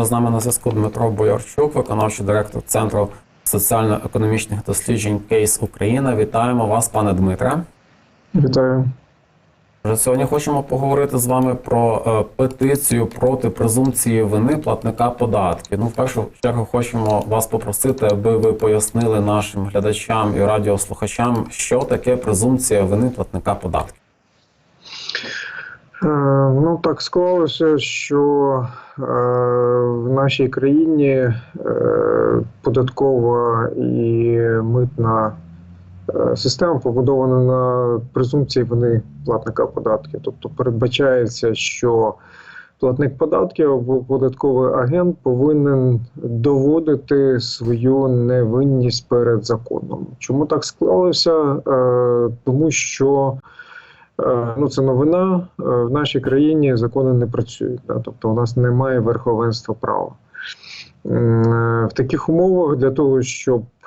Також з нами на зв'язку Дмитро Боярчук, виконавчий директор Центру соціально-економічних досліджень Кейс Україна. Вітаємо вас, пане Дмитре. Вітаю. Сьогодні хочемо поговорити з вами про е, петицію проти презумпції вини платника податків. Ну, в першу чергу, хочемо вас попросити, аби ви пояснили нашим глядачам і радіослухачам, що таке презумпція вини платника податків. Е, Ну так склалося, що е, в нашій країні е, податкова і митна система побудована на презумпції вини платника податків. Тобто передбачається, що платник податків або податковий агент повинен доводити свою невинність перед законом. Чому так склалося? Тому що Ну, це новина. Е, В нашій країні закони не працюють. Да? Тобто у нас немає верховенства права. Е, В таких умовах для того, щоб е,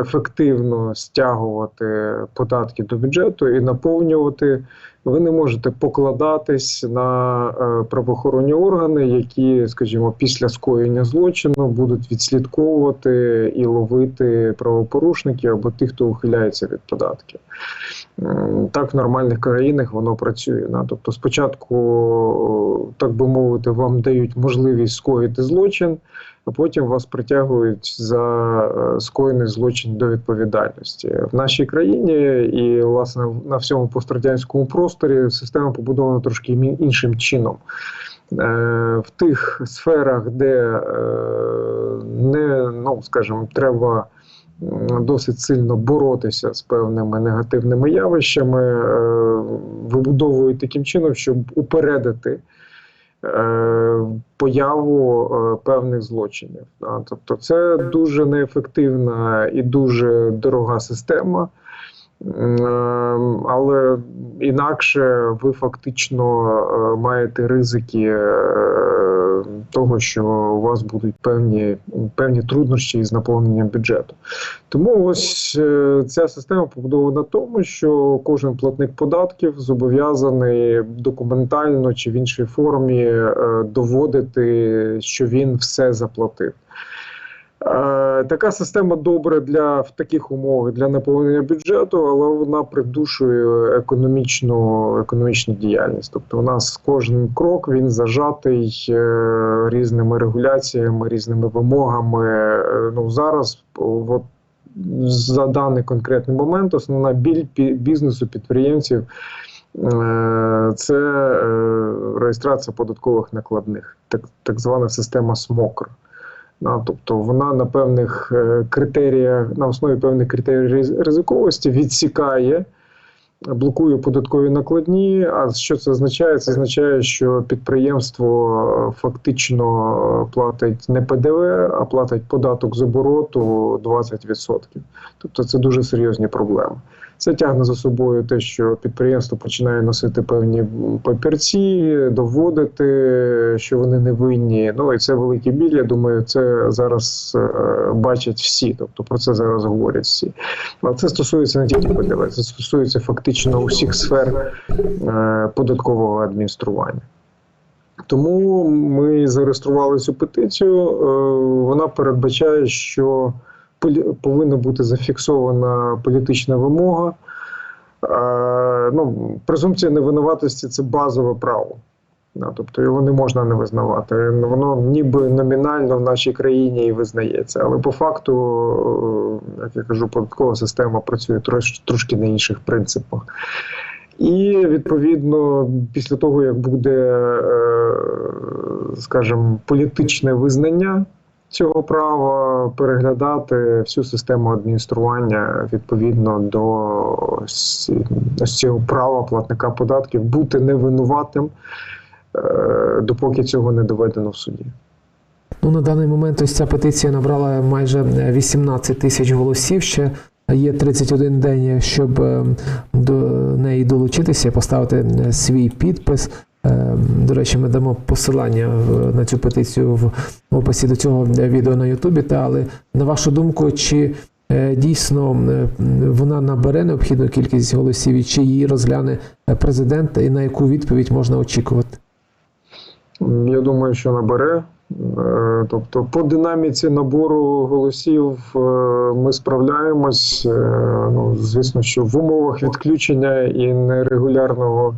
ефективно стягувати податки до бюджету і наповнювати, ви не можете покладатись на е, правоохоронні органи, які, скажімо, після скоєння злочину будуть відслідковувати і ловити правопорушників або тих, хто ухиляється від податків. Так в нормальних країнах воно працює. Да? Тобто, спочатку, так би мовити, вам дають можливість скоїти злочин, а потім вас притягують за е, скоєний злочин до відповідальності. В нашій країні і власне на всьому пострадянському просторі система побудована трошки іншим чином. Е, В тих сферах, де е, не ну скажімо, треба досить сильно боротися з певними негативними явищами, вибудовують таким чином, щоб упередити появу е, певних злочинів. Тобто, це дуже неефективна і дуже дорога система. Е, Але інакше ви фактично е, маєте ризики е, того, що у вас будуть певні, певні труднощі із наповненням бюджету. Тому ось е, ця система побудована на тому, що кожен платник податків зобов'язаний документально чи в іншій формі е, доводити, що він все заплатив. Е, Така система добра для в таких умовах для наповнення бюджету, але вона придушує економічну економічну діяльність. Тобто, у нас кожен крок він зажатий е, різними регуляціями, різними вимогами. Е, Ну зараз от, за даний конкретний момент основна біль бізнесу підприємців. Це реєстрація податкових накладних, так, так звана система СМОКР. Тобто вона на певних е, критеріях, на основі певних критеріїв riz- ризиковості відсікає, блокує податкові накладні. А що це означає? Це означає, що підприємство е, фактично платить не ПДВ, а платить податок з обороту 20%. Тобто це дуже серйозні проблеми. Це тягне за собою те, що підприємство починає носити певні папірці, доводити, що вони не винні. Ну і це великий біль. Я думаю, це зараз е, бачать всі. Тобто про це зараз говорять всі. Але це стосується не тільки ПДВ, це стосується фактично усіх сфер е, податкового адміністрування. Тому ми зареєстрували цю петицію. Е, Вона передбачає, що повинна бути зафіксована політична вимога. Е, Ну, презумпція невинуватості це базове право. Тобто його не можна не визнавати. Воно ніби номінально в нашій країні і визнається, але по факту, е, як я кажу, податкова система працює трош, трошки на інших принципах. І відповідно, після того, як буде, е, скажімо, політичне визнання цього права, переглядати всю систему адміністрування відповідно до цього права платника податків бути невинуватим, е, допоки цього не доведено в суді. Ну, на даний момент ось ця петиція набрала майже 18 тисяч голосів. Ще є 31 день, щоб е, до неї долучитися, поставити е, свій підпис. Е, До речі, ми дамо посилання на цю петицію в описі до цього відео на Ютубі. Та але на вашу думку, чи е, дійсно е, вона набере необхідну кількість голосів, і чи її розгляне е, президент, і на яку відповідь можна очікувати? Я думаю, що набере. Тобто, по динаміці набору голосів ми справляємось. Ну, звісно, що в умовах відключення і нерегулярного,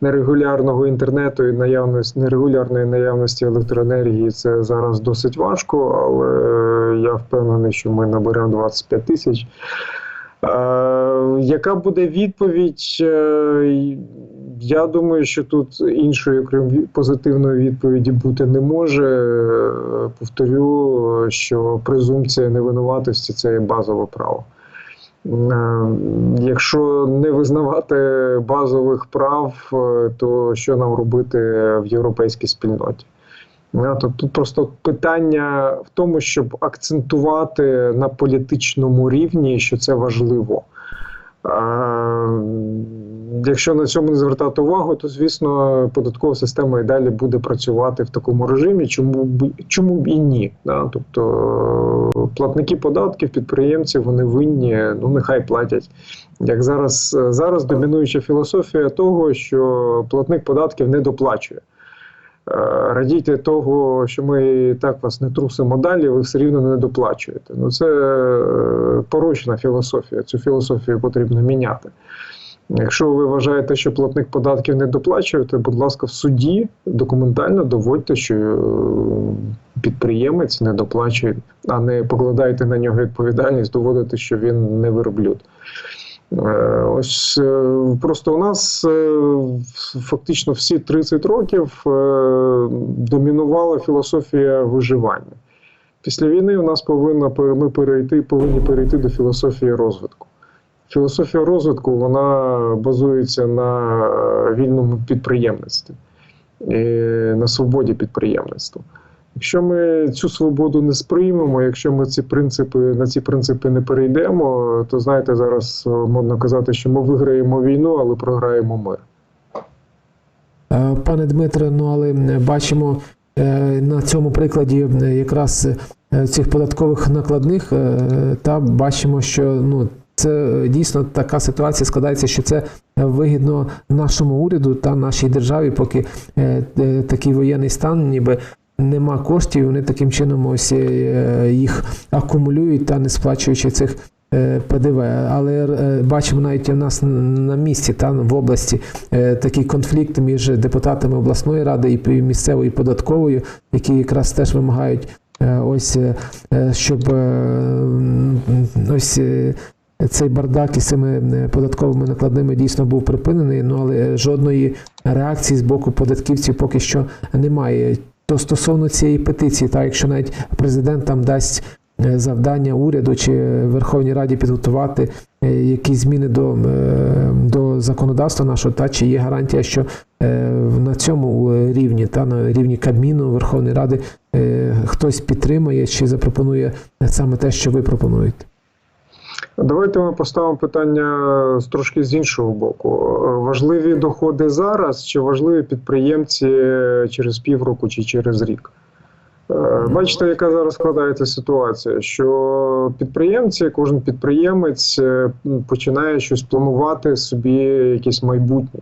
нерегулярного інтернету і наявності нерегулярної наявності електроенергії це зараз досить важко, але я впевнений, що ми наберемо 25 тисяч. Е, яка буде відповідь? Е, Я думаю, що тут іншої, окрім позитивної відповіді, бути не може. Е, Повторю, що презумпція невинуватості це є базове право. Е, Якщо не визнавати базових прав, е, то що нам робити в європейській спільноті? Тобто тут просто питання в тому, щоб акцентувати на політичному рівні, що це важливо. Якщо на цьому не звертати увагу, то звісно податкова система і далі буде працювати в такому режимі. Чому б чому б і ні? Да? Тобто платники податків, підприємці, вони винні, ну нехай платять. Як зараз, зараз домінуюча філософія того, що платник податків не доплачує. Е, Радійте того, що ми так вас не трусимо далі, ви все рівно не доплачуєте. Ну це е, порочна філософія. Цю філософію потрібно міняти. Якщо ви вважаєте, що платник податків не доплачує, то, будь ласка, в суді документально доводьте, що е, підприємець не доплачує, а не покладайте на нього відповідальність, доводити, що він не вироблюд. Е, Ось е, просто у нас е, фактично всі 30 років домінувала філософія виживання. Після війни у нас повинна ми перейти, повинні перейти до філософії розвитку. Філософія розвитку вона базується на вільному підприємництві, на свободі підприємництва. Якщо ми цю свободу не сприймемо, якщо ми ці принципи на ці принципи не перейдемо, то знаєте, зараз е, модно казати, що ми виграємо війну, але програємо мир. Е, Пане Дмитре, ну але бачимо е, на цьому прикладі якраз цих податкових накладних, та бачимо, що ну. Це дійсно така ситуація складається, що це вигідно нашому уряду та нашій державі, поки такий воєнний стан, ніби нема коштів, вони таким чином ось е, їх акумулюють та не сплачуючи цих е, ПДВ. Але е, бачимо навіть у нас на місці, та в області такий конфлікт між депутатами обласної ради і місцевою і податковою, які якраз теж вимагають ось щоб ось. Цей бардак із цими податковими накладними дійсно був припинений, ну але жодної реакції з боку податківців поки що немає. То стосовно цієї петиції, так якщо навіть президент там дасть е, завдання уряду чи Верховній Раді підготувати е, якісь зміни до, е, до законодавства нашого, та чи є гарантія, що на цьому рівні, та на рівні Кабміну Верховної Ради хтось підтримає чи запропонує саме те, що ви пропонуєте. Давайте ми поставимо питання трошки з іншого боку. Е, Важливі доходи зараз чи важливі підприємці через півроку чи через рік? Е, Бачите, яка зараз складається ситуація, що підприємці, кожен підприємець е, починає щось планувати собі якесь майбутнє.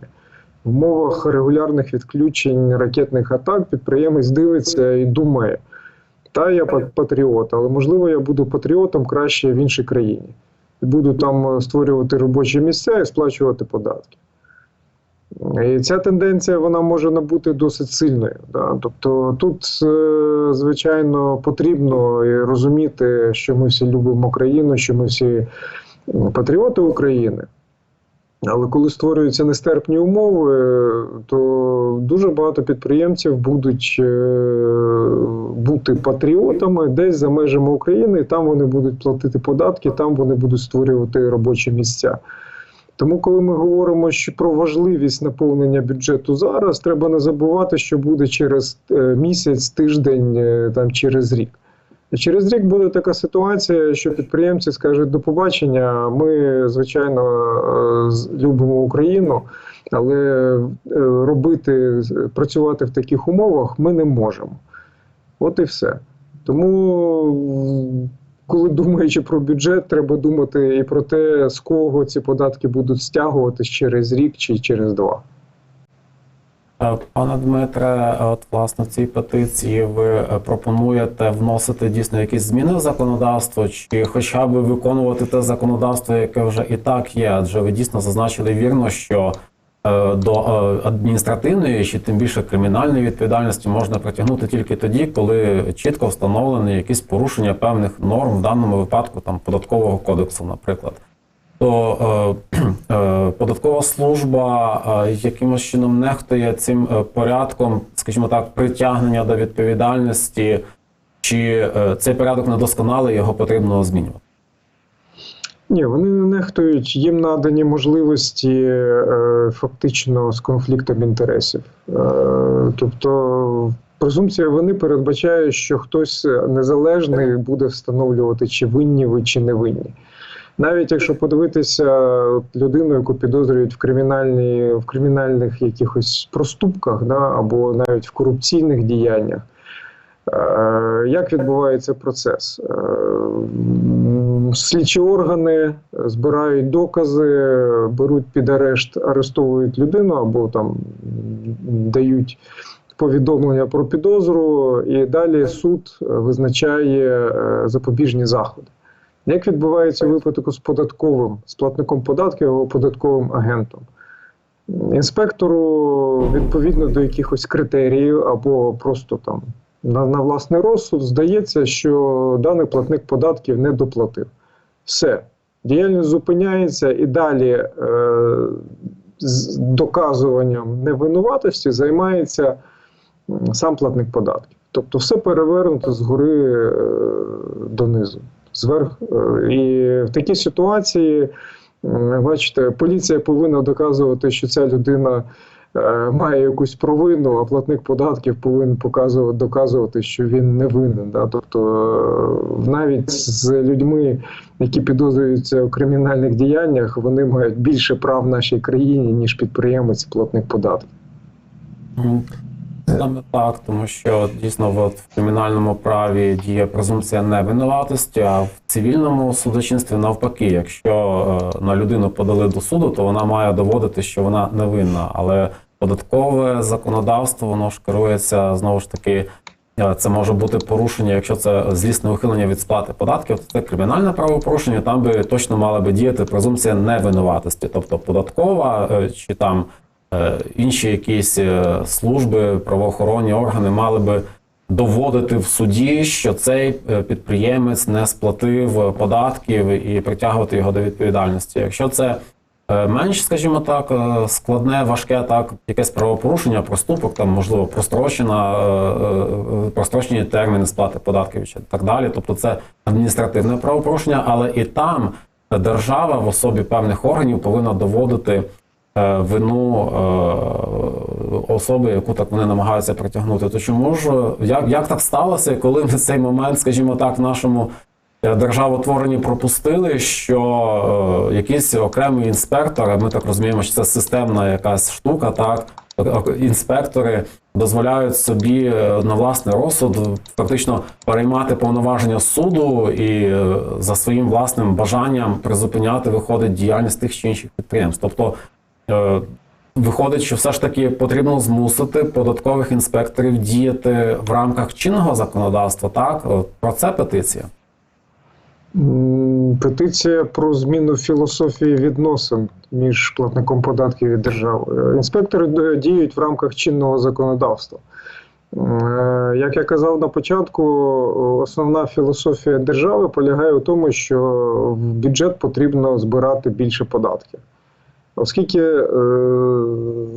В умовах регулярних відключень ракетних атак підприємець дивиться і думає: та я патріот, але можливо я буду патріотом краще в іншій країні буду там е, створювати робочі місця і сплачувати податки. І ця тенденція вона може набути досить сильною. Да? Тобто тут, е, звичайно, потрібно розуміти, що ми всі любимо країну, що ми всі патріоти України. Але коли створюються нестерпні умови, то дуже багато підприємців будуть е, бути патріотами десь за межами України, там вони будуть платити податки, там вони будуть створювати робочі місця. Тому, коли ми говоримо що про важливість наповнення бюджету зараз, треба не забувати, що буде через е, місяць, тиждень, е, там через рік. Через рік буде така ситуація, що підприємці скажуть до побачення. Ми, звичайно, е, любимо Україну, але робити, працювати в таких умовах ми не можемо. От і все. Тому, коли думаючи про бюджет, треба думати і про те, з кого ці податки будуть стягуватись через рік чи через два. Е, Пане Дмитре, от власне в цій петиції ви е, пропонуєте вносити дійсно якісь зміни в законодавство, чи хоча б виконувати те законодавство, яке вже і так є, адже ви дійсно зазначили вірно, що до е, адміністративної чи тим більше кримінальної відповідальності можна притягнути тільки тоді, коли чітко встановлені якісь порушення певних норм, в даному випадку там податкового кодексу, наприклад. То е, е, податкова служба е, якимось чином нехтує цим е, порядком, скажімо так, притягнення до відповідальності, чи е, цей порядок недосконалий, його потрібно змінювати. Ні, вони не нехтують, їм надані можливості е, фактично з конфліктом інтересів. Е, тобто презумпція вини передбачає, що хтось незалежний буде встановлювати, чи винні ви, чи не винні. Навіть якщо подивитися людину, яку підозрюють в кримінальні, в кримінальних якихось проступках, да, або навіть в корупційних діяннях. Е, Як відбувається процес? Е, Слідчі органи збирають докази, беруть під арешт, арештовують людину або там дають повідомлення про підозру, і далі суд визначає е, запобіжні заходи. Як відбувається випадок з податковим, з платником податків або податковим агентом? Інспектору відповідно до якихось критеріїв або просто там на, на власний розсуд здається, що даний платник податків не доплатив. Все, діяльність зупиняється і далі е, з доказуванням невинуватості займається сам платник податків. Тобто все перевернуто згори е, донизу. Зверх, е, і в такій ситуації, бачите, поліція повинна доказувати, що ця людина має якусь провину, а платник податків повинен показувати, доказувати, що він не винен. Да? Тобто е, навіть з людьми, які підозрюються у кримінальних діяннях, вони мають більше прав в нашій країні, ніж підприємець, платник податків. Саме так, тому що дійсно от, в кримінальному праві діє презумпція невинуватості, а в цивільному судочинстві навпаки, якщо е, на людину подали до суду, то вона має доводити, що вона невинна. Але податкове законодавство воно ж керується знову ж таки. е, Це може бути порушення, якщо це злісне ухилення від сплати податків, то це кримінальне правопорушення. Там би точно мала би діяти презумпція невинуватості, тобто податкова е, чи там інші якісь е, служби, правоохоронні органи мали би доводити в суді, що цей е, підприємець не сплатив податків і притягувати його до відповідальності. Якщо це е, менш, скажімо так, е, складне, важке, так, якесь правопорушення, проступок, там, можливо, прострочена, е, е, прострочені терміни сплати податків чи так далі. Тобто це адміністративне правопорушення, але і там держава в особі певних органів повинна доводити е, вину е, особи, яку так вони намагаються притягнути. То чому ж як, як так сталося, коли ми цей момент, скажімо так, в нашому е, державотворенні пропустили, що е, якийсь окремий інспектор, ми так розуміємо, що це системна якась штука, так інспектори дозволяють собі е, на власний розсуд фактично переймати повноваження суду і е, за своїм власним бажанням призупиняти виходить діяльність тих чи інших підприємств. Тобто е, виходить, що все ж таки потрібно змусити податкових інспекторів діяти в рамках чинного законодавства. Так про це петиція. Петиція про зміну філософії відносин між платником податків і державою. Е, Інспектори е, діють в рамках чинного законодавства. Е, Як я казав на початку, основна філософія держави полягає у тому, що в бюджет потрібно збирати більше податків. Оскільки, е,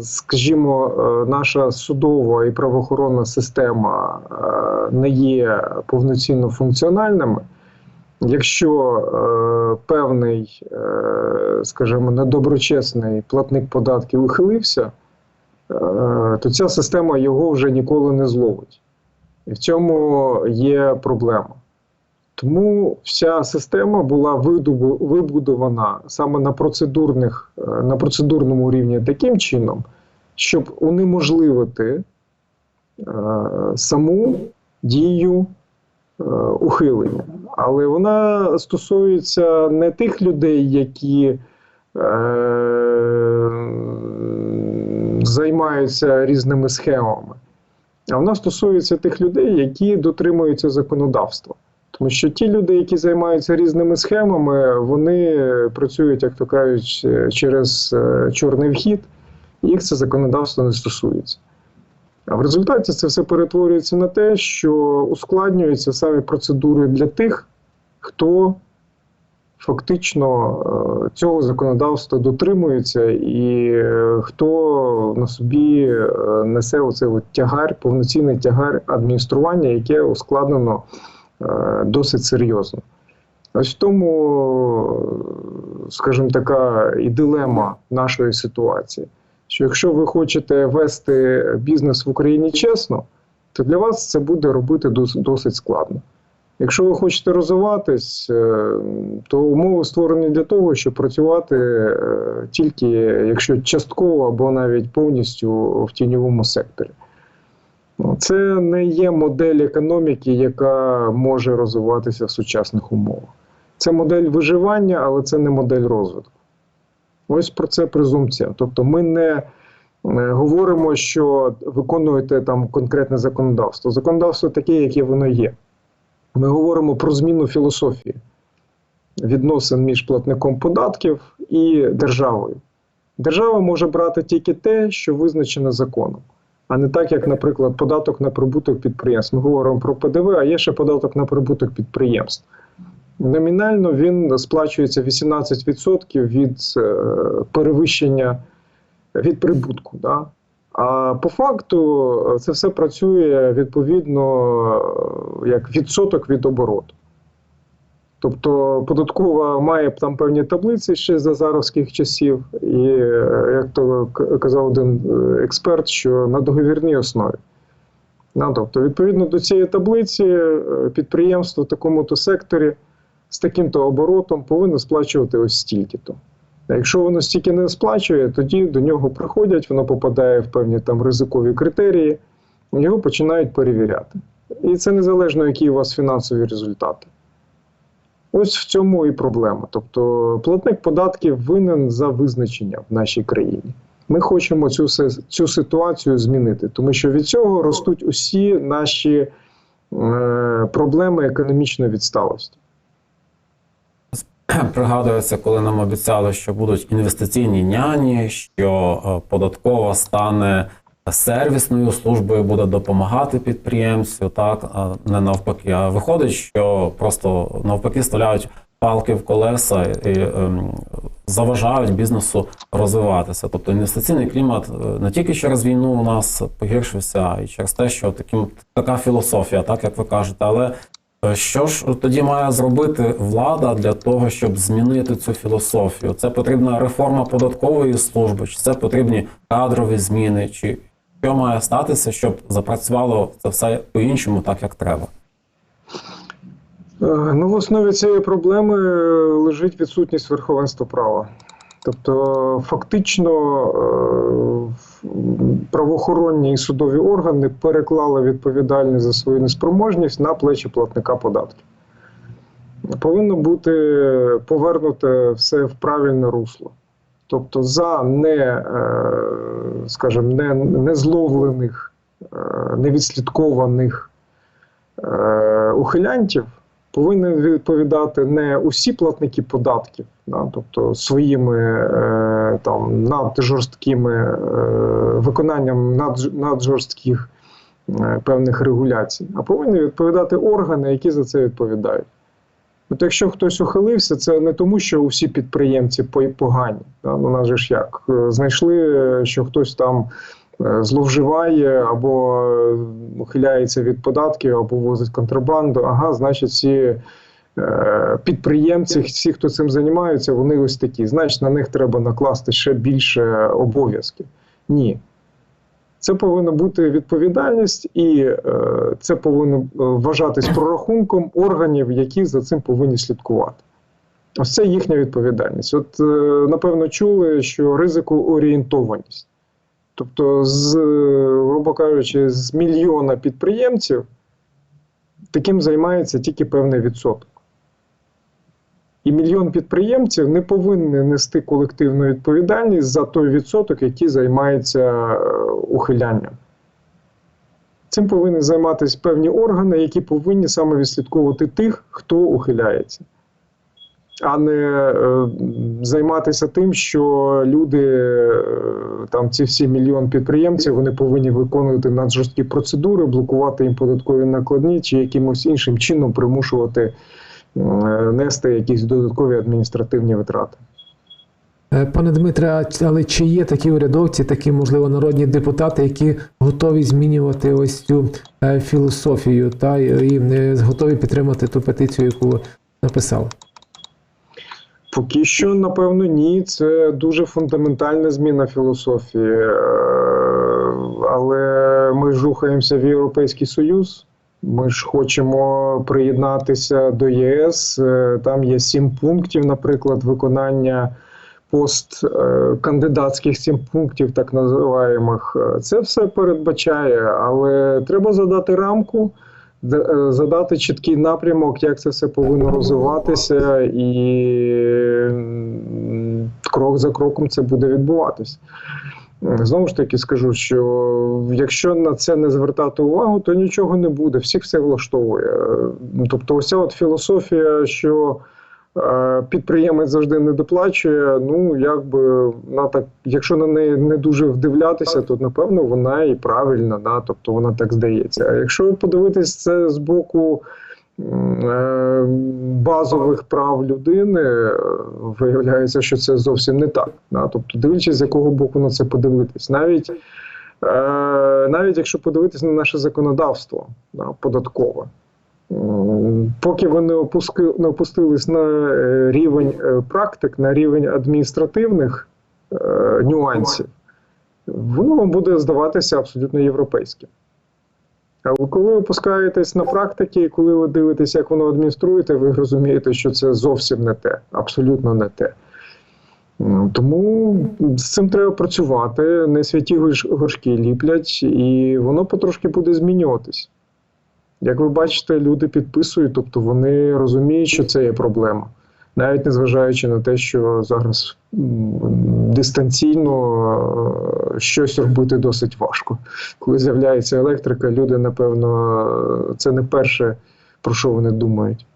скажімо, е, наша судова і правоохоронна система е, не є повноцінно функціональними, Якщо певний, скажімо, недоброчесний платник податків ухилився, то ця система його вже ніколи не зловить. І в цьому є проблема. Тому вся система була вибудована саме на, процедурних, е, на процедурному рівні таким чином, щоб унеможливити е, саму дію е, ухилення. Але вона стосується не тих людей, які е, займаються різними схемами. А вона стосується тих людей, які дотримуються законодавства. Тому що ті люди, які займаються різними схемами, вони працюють, як то кажуть, е, через е, чорний вхід, і їх це законодавство не стосується. А в результаті це все перетворюється на те, що ускладнюються самі процедури для тих, хто фактично е, цього законодавства дотримується, і хто на собі несе оцей от тягар, повноцінний тягар адміністрування, яке ускладнено досить серйозно. Ось в тому, е, скажімо, така і дилема нашої ситуації. Що якщо ви хочете вести бізнес в Україні чесно, то для вас це буде робити досить складно. Якщо ви хочете розвиватись, е, то умови створені для того, щоб працювати е, тільки якщо частково або навіть повністю в тіньовому секторі. Це не є модель економіки, яка може розвиватися в сучасних умовах. Це модель виживання, але це не модель розвитку. Ось про це презумпція. Тобто ми не е, говоримо, що виконуєте там конкретне законодавство. Законодавство таке, яке воно є. Ми говоримо про зміну філософії відносин між платником податків і державою. Держава може брати тільки те, що визначено законом, а не так, як, наприклад, податок на прибуток підприємств. Ми говоримо про ПДВ, а є ще податок на прибуток підприємств. Номінально він сплачується 18% від е, перевищення від прибутку. Да? А по факту е, це все працює відповідно е, як відсоток від обороту. Тобто податкова має там певні таблиці ще з азаровських часів, і е, як то казав один е, експерт, що на договірній основі. Ну, тобто, відповідно до цієї таблиці, е, підприємство в такому-то секторі з таким-то оборотом повинно сплачувати ось стільки-то. Якщо воно стільки не сплачує, тоді до нього приходять, воно попадає в певні там ризикові критерії, його починають перевіряти. І це незалежно, які у вас фінансові результати. Ось в цьому і проблема. Тобто платник податків винен за визначення в нашій країні. Ми хочемо цю, цю ситуацію змінити, тому що від цього ростуть усі наші е, проблеми економічної відсталості. Пригадується, коли нам обіцяли, що будуть інвестиційні няні, що е, податкова стане сервісною службою, буде допомагати підприємцю, так а не навпаки. А виходить, що просто навпаки ставляють палки в колеса і ем, заважають бізнесу розвиватися. Тобто інвестиційний клімат е, не тільки через війну у нас погіршився, й через те, що таким така філософія, так як ви кажете, але Е, Що ж тоді має зробити влада для того, щоб змінити цю філософію? Це потрібна реформа податкової служби, чи це потрібні кадрові зміни, чи що має статися, щоб запрацювало це все по-іншому, так як треба? Е, Ну, в основі цієї проблеми е, лежить відсутність верховенства права. Тобто, фактично, е, правоохоронні і судові органи переклали відповідальність за свою неспроможність на плечі платника податків. Повинно бути повернуте все в правильне русло. Тобто, за не, скажімо, не, незловлених, е, невідслідкованих е, ухилянтів повинні відповідати не усі платники податків, да, тобто своїми е, там наджорсткими виконанням надж- наджорстких певних регуляцій, а повинні відповідати органи, які за це відповідають. От якщо хтось ухилився, це не тому, що усі підприємці погані. Да? Ну, нас же ж як е, знайшли, е, що хтось там е, зловживає або ухиляється від податків, або возить контрабанду. Ага, значить, всі підприємці, всі, хто цим займаються, вони ось такі. Значить, на них треба накласти ще більше обов'язків. Ні. Це повинна бути відповідальність, і е, це повинно е, вважатись прорахунком органів, які за цим повинні слідкувати. Ось це їхня відповідальність. От, е, напевно, чули, що ризикоорієнтованість. Тобто, з, е, грубо кажучи, з мільйона підприємців таким займається тільки певний відсоток. І мільйон підприємців не повинні нести колективну відповідальність за той відсоток, який займається е, ухилянням. Цим повинні займатися певні органи, які повинні саме відслідковувати тих, хто ухиляється, а не е, займатися тим, що люди, е, там ці всі мільйон підприємців, вони повинні виконувати наджорсткі процедури, блокувати їм податкові накладні чи якимось іншим чином примушувати нести якісь додаткові адміністративні витрати. Е, Пане Дмитре, але чи є такі урядовці, такі, можливо, народні депутати, які готові змінювати ось цю е, філософію та і е, готові підтримати ту петицію, яку ви написали? Поки що, напевно, ні. Це дуже фундаментальна зміна філософії. Е, Але ми ж рухаємося в Європейський Союз. Ми ж хочемо приєднатися до ЄС. Е, Там є сім пунктів, наприклад, виконання пост е, сім пунктів, так називаємих. Е, Це все передбачає, але треба задати рамку. Задати чіткий напрямок, як це все повинно розвиватися, і крок за кроком це буде відбуватися. Е, Знову ж таки скажу, що якщо на це не звертати увагу, то нічого не буде. Всіх все влаштовує. Е, Тобто, ось от філософія, що е, підприємець завжди не доплачує. Ну якби на так, якщо на неї не дуже вдивлятися, то напевно вона і правильна, да? тобто вона так здається. А якщо подивитись це з боку базових прав людини, е, виявляється, що це зовсім не так. Тобто, дивлячись, з якого боку на це подивитись, навіть. Е, навіть якщо подивитись на наше законодавство податкове, Поки ви не, опустились на е, рівень е, практик, на рівень адміністративних е, нюансів, воно вам буде здаватися абсолютно європейським. Але коли ви опускаєтесь на практики, і коли ви дивитесь, як воно адмініструєте, ви розумієте, що це зовсім не те, абсолютно не те. Тому з цим треба працювати, не святі горшки ліплять, і воно потрошки буде змінюватись. Як ви бачите, люди підписують, тобто вони розуміють, що це є проблема. Навіть незважаючи на те, що зараз дистанційно е, щось робити досить важко. Коли з'являється електрика, люди, напевно, це не перше, про що вони думають.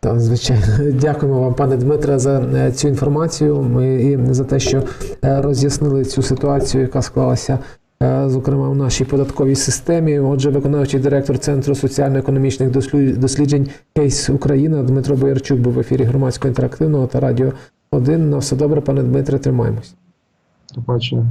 Так, звичайно. Дякуємо вам, пане Дмитре, за е, цю інформацію. Ми і за те, що е, роз'яснили цю ситуацію, яка склалася, зокрема, в нашій податковій системі. Отже, виконавчий директор Центру соціально-економічних досліджень Кейс Україна Дмитро Боярчук був в ефірі громадського інтерактивного та радіо 1. На все добре, пане Дмитре, тримаємось. До побачення.